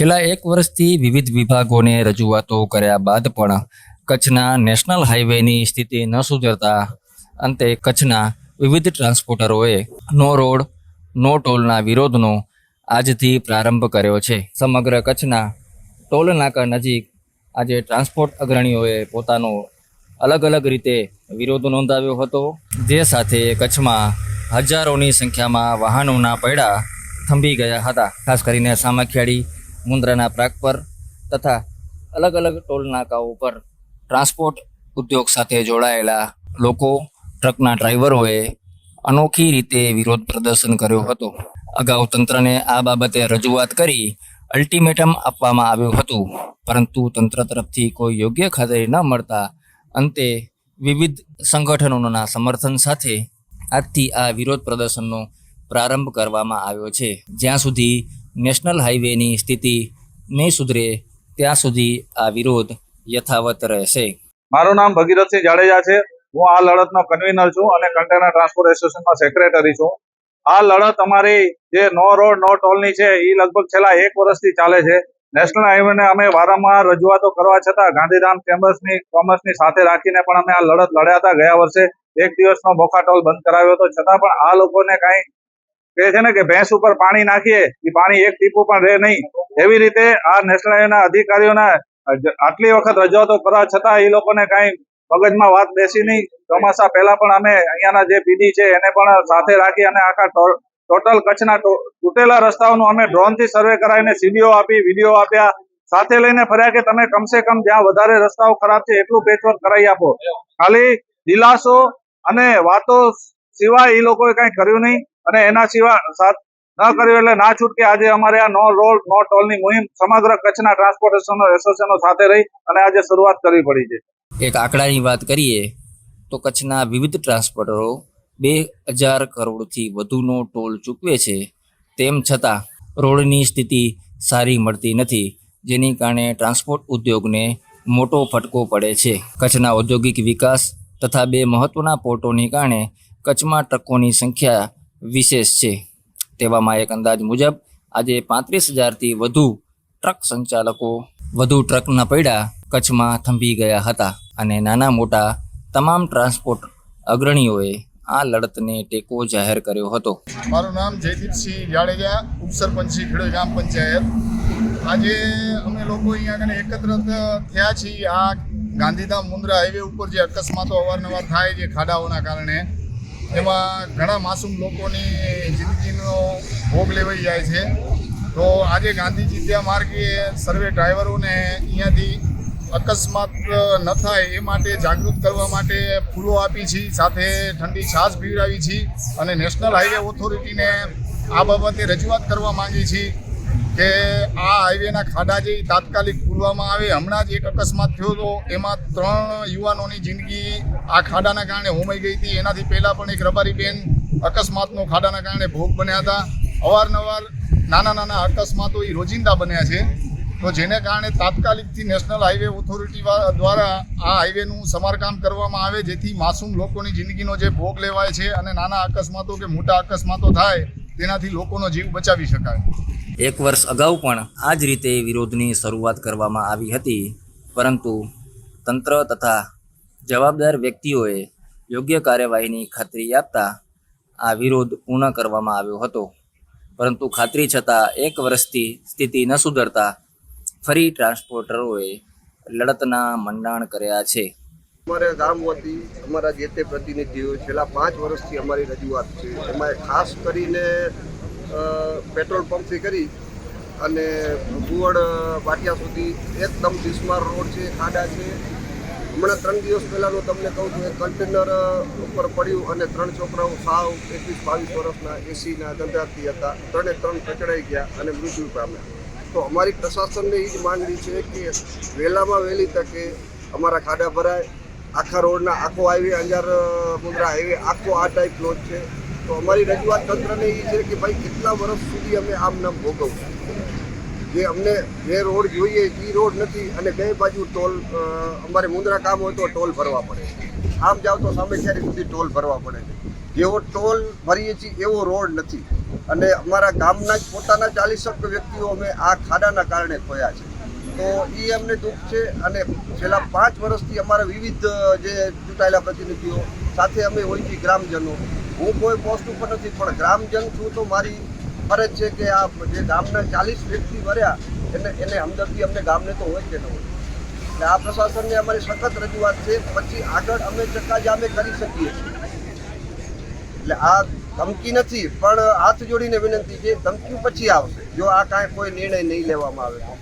છેલ્લા એક વર્ષથી વિવિધ વિભાગોને રજૂઆતો કર્યા બાદ પણ કચ્છના નેશનલ હાઈવેની સ્થિતિ ન સુધરતા અંતે કચ્છના વિવિધ ટ્રાન્સપોર્ટરોએ નો રોડ, નો ટોલના વિરોધનો આજથી પ્રારંભ કર્યો છે. સમગ્ર કચ્છના ટોલ નાકા નજીક આજે ટ્રાન્સપોર્ટ અગ્રણીઓએ પોતાનો અલગ અલગ રીતે વિરોધ નોંધાવ્યો હતો. જે સાથે કચ્છમાં હજારોની સંખ્યામાં વાહનોના પૈડા થંભી ગયા હતા. ખાસ કરીને સામખિયાળી મુન્દ્રાના પ્રાગ પર તથા અલગ અલગ ટોલ નાકાઓ પર ટ્રાન્સપોર્ટ ઉદ્યોગ સાથે જોડાયેલા લોકો, ટ્રકના ડ્રાઈવરોએ અનોખી રીતે વિરોધ પ્રદર્શન કર્યો હતો. અગાઉ તંત્રને આ બાબતે રજૂઆત કરી અલ્ટિમેટમ આપવામાં આવ્યું હતું, પરંતુ તંત્ર તરફથી કોઈ યોગ્ય ખાતરી ન મળતા અંતે વિવિધ સંગઠનોના સમર્થન સાથે આજથી આ વિરોધ પ્રદર્શનનો પ્રારંભ કરવામાં આવ્યો છે. જ્યાં સુધી નેશનલ હાઈવેની સ્થિતિ નહીં સુધરે ત્યાં સુધી આ વિરોધ યથાવત રહેશે. મારું નામ ભગીરથસિંહ જાડેજા છે. હું આ લડતનો કન્વીનર છું અને કન્ટેનર ટ્રાન્સપોર્ટ એસોસિએશનમાં સેક્રેટરી છું. આ લડત અમારી જે નો રોડ નો ટોલની છે એ લગભગ છેલ્લા એક વર્ષથી ચાલે છે. નેશનલ હાઈવેને અમે વારંવાર રજૂઆતો કરવા છતાં ગાંધીધામ ચેમ્બર્સની કોમર્સની સાથે રાખીને પણ અમે આ લડત લડ્યા હતા ગયા વર્ષે. એક દિવસનો મોખા ટોલ બંધ કરાવ્યો હતો. છતાં પણ આ લોકોને કાંઈ કહે છે ને કે ભેંસ ઉપર પાણી નાખીએ એ પાણી એક ટીપું પણ રહે નહીં. એવી રીતે આ નેશનલ હાઈવેના અધિકારીઓના આટલી વખત રજૂઆતો કરવા છતાં એ લોકોને કાંઈ મગજમાં વાત બેસી નહીં. ચોમાસા પહેલા પણ અમે અહીંયાના જે પીડી છે, એને પણ સાથે રાખી અને આખા ટોટલ કચ્છના તૂટેલા રસ્તાઓનું અમે ડ્રોનથી સર્વે કરાવીને સીડીઓ આપી વીડિયો આપ્યા. સાથે લઈને ફર્યા કે તમે કમસે કમ જ્યાં વધારે રસ્તાઓ ખરાબ છે, એટલું પેચવર્ક કરાવી આપો. ખાલી દિલાસો અને વાતો સિવાય એ લોકોએ કઈ કર્યું નહીં. અને એના સિવાય ન કર્યું એટલે ના છૂટકે આજે અમારે આ નો રોલ નો ટોલની મુહિમ સમગ્ર કચ્છના ટ્રાન્સપોર્ટેશન એસોસિએશનો સાથે રહી અને આજે શરૂઆત કરવી પડી છે. એક આંકડાની વાત કરીએ તો કચ્છના વિવિધ ટ્રાન્સપોર્ટરો બે હજાર કરોડથી વધુનો ટોલ ચૂકવે છે. તેમ છતાં રોડની સ્થિતિ સારી મળતી નથી, જેની કારણે ટ્રાન્સપોર્ટ ઉદ્યોગને મોટો ફટકો પડે છે. કચ્છના ઔદ્યોગિક વિકાસ તથા બે મહત્ત્વના પોર્ટોની કારણે કચ્છમાં ટ્રકોની સંખ્યા વિશેષ છે. તેવામાં એક અંદાજ મુજબ આજે પાંત્રીસ હજારથી વધુ ટ્રક સંચાલકો વધુ ટ્રકના પૈડા કચ્છમાં થંભી ગયા હતા અને નાના મોટા તમામ ટ્રાન્સપોર્ટ અગ્રણીઓએ આ લડતને ટેકો જાહેર કર્યો હતો. મારું નામ જયદીપસિંહ જાડેજા, ઉપસરપંચી ખેડૂત ગ્રામ પંચાયત. આજે અમે લોકો અહીંયા આગળ એકત્રિત થયા છીએ. આ ગાંધીધામ મુન્દ્રા હાઈવે ઉપર જે અકસ્માતો અવારનવાર થાય છે ખાડાઓના કારણે એમાં ઘણા માસૂમ લોકોની જિંદગીનો ભોગ લેવાઈ જાય છે. તો આજે ગાંધીજી ત્યાં માર્ગે સર્વે ડ્રાઈવરોને અહીંયાથી અકસ્માત ન થાય એ માટે જાગૃત કરવા માટે ફૂલો આપી છે. સાથે ઠંડી છાશ પીવડાવી છે અને નેશનલ હાઈવે ઓથોરિટીને આ બાબતે રજૂઆત કરવા માંગી છે. કે આ હાઈવેના ખાડા જે તાત્કાલિક પૂરવામાં આવે, હમણાં જ એક અકસ્માત થયો હતો. એમાં ત્રણ યુવાનોની જિંદગી આ ખાડાના કારણે હોમાઈ ગઈ હતી. એનાથી પહેલાં પણ એક રબારીબેન અકસ્માતનો ખાડાના કારણે ભોગ બન્યા હતા. અવારનવાર નાના નાના અકસ્માતો એ રોજિંદા બન્યા છે. તો જેને કારણે તાત્કાલિકથી નેશનલ હાઈવે ઓથોરિટી દ્વારા આ હાઈવેનું સમારકામ કરવામાં આવે, જેથી માસૂમ લોકોની જિંદગીનો જે ભોગ લેવાય છે અને નાના અકસ્માતો કે મોટા અકસ્માતો થાય તેનાથી લોકોનો જીવ બચાવી શકાય. એક વર્ષ અગાઉ પણ આ જ રીતે વિરોધની શરૂઆત કરવામાં આવી હતી. પરંતુ તંત્ર તથા જવાબદાર વ્યક્તિઓએ યોગ્ય કાર્યવાહીની ખાતરી આપતા આ વિરોધ પૂર્ણ કરવામાં આવ્યો હતો. પરંતુ ખાતરી છતાં એક વર્ષથી સ્થિતિ ન સુધરતા ફરી ટ્રાન્સપોર્ટરોએ લડતના મંડાણ કર્યા છે. અમારે ગામ વતી અમારા જે તે પ્રતિનિધિઓ છેલ્લા પાંચ વર્ષથી અમારી રજૂઆત છે. એમાં ખાસ કરીને પેટ્રોલ પંપથી કરી અને ભુવડ વાટિયા સુધી એકદમ બિસ્માર રોડ છે, ખાડા છે. હમણાં ત્રણ દિવસ પહેલાંનું તમને કહું છું, એક કન્ટેનર ઉપર પડ્યું અને ત્રણ છોકરાઓ સાવ એકવીસ, બાવીસ વર્ષના એસીના ધંધાથી હતા. ત્રણે ત્રણ કચડાઈ ગયા અને મૃત્યુ પામ્યા. તો અમારી પ્રશાસનને એ જ માંગણી છે કે વહેલામાં વહેલી તકે અમારા ખાડા ભરાય આખા રોડના આખો હાઈવે અંજાર મુંદ્રા હાઈવે આખો આ ટાઈપનો જ છે. તો અમારી રજૂઆત તંત્રને એ છે કે ભાઈ કેટલા વર્ષ સુધી અમે આમ નામ ભોગવશું જે અમને જે રોડ જોઈએ એ રોડ નથી અને બે બાજુ ટોલ અમારે મુંદ્રા કામ હોય તો ટોલ ભરવા પડે. આમ જાવ તો સામે ક્યારે સુધી ટોલ ભરવા પડે જેવો ટોલ ભરીએ છીએ એવો રોડ નથી. અને અમારા ગામના જ પોતાના ચાલીસક વ્યક્તિઓ અમે આ ખાડાના કારણે ખોયા છે. તો એ અમને દુઃખ છે અને છેલ્લા પાંચ વર્ષથી અમારા વિવિધ જે ચૂંટાયેલા પ્રતિનિધિઓ સાથે અમે હોય છીએ ગ્રામજનો. હું કોઈ પોસ્ટ ઉપર નથી, પણ ગ્રામજન છું તો મારી ફરજ છે કે આ જે ગામના ચાલીસ વ્યક્તિ મર્યા એને એને હમદર્દી અમને ગામને તો હોય કે ન હોય. એટલે આ પ્રશાસનને અમારી સખત રજૂઆત છે, પછી આગળ અમે ચક્કાજામે કરી શકીએ એટલે આ ધમકી નથી, પણ હાથ જોડીને વિનંતી છે ધમકી પછી આવશે, જો આ કાંઈ કોઈ નિર્ણય નહીં લેવામાં આવે